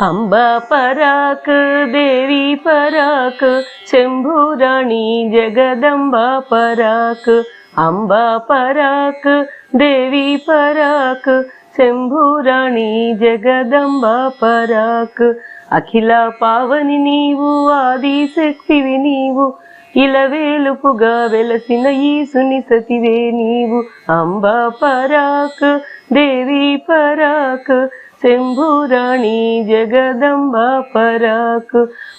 అంబా పరాక్ దేవి పరాక్ శంభురాణి జగదంబా పరాక్. అంబా పరాక్ దేవి పరాక్ శంభురాణి జగదంబా పరాక్. అఖిల పావని నీవు ఆది శక్తివి నీవు ఇలవేలుపుగా వెలసిన ఈసుని సతివే నీవు. అంబా పరాక్ దేవి పరాక్ శంభురాణి జగదంబ పరాక్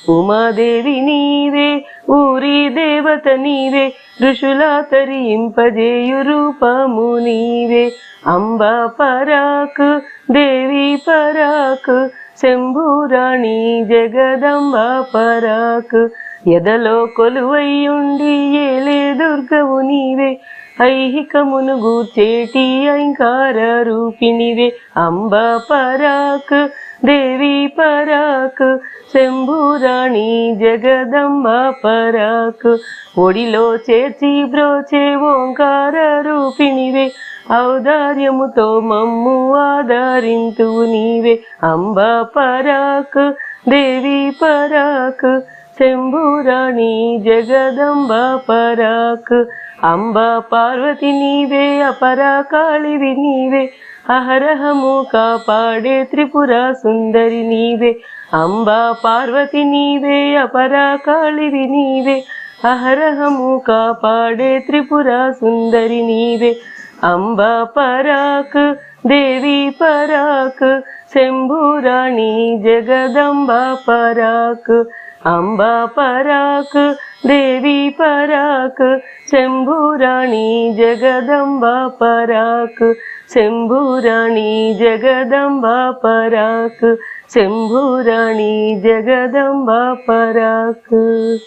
ఉమాదేవి నీవే ఊరి దేవత నీవే ఋషుల తరింపజేయు రూపము నీవే అంబ పరాక్ దేవి పరాక్ శంభురాణి జగదంబ పరాక్ ఎదలో కొలువై ఉండి ఏలే దుర్గవు నీవే ఐహికమును గూర్చేటి ఐంకార రూపిణివే అంబ పరాక్ దేవి పరాక్ శంభురాణి జగదంబ పరాక్. ఒడిలో చేర్చి బ్రోచే ఓంకార రూపిణివే ఔదార్యముతో మమ్ము ఆధారింతు నీవే. అంబ పరాక్ దేవి పరాక్ శంభురాణి జగదంబ పరాక్. అంబ పార్వతి నీవే అపరాకాళివి నీవే. అహరహము కాపాడే త్రిపుర సుందరి నీవే. అంబ పార్వతి నీవే అపరాకాళివి నీవే. అహరహము కాపాడే త్రిపుర సుందరి నీవే. అంబ పరాక్ దేవి పరాక్ శంభురాణి జగదంబ పరాక్. అంబ పరాక్ దేవి పరాక్ శంభురాణి జగదంబ పరాక్. శంభురాణి జగదంబ పరాక్ శంభురాణి జగదంబ పరాక్.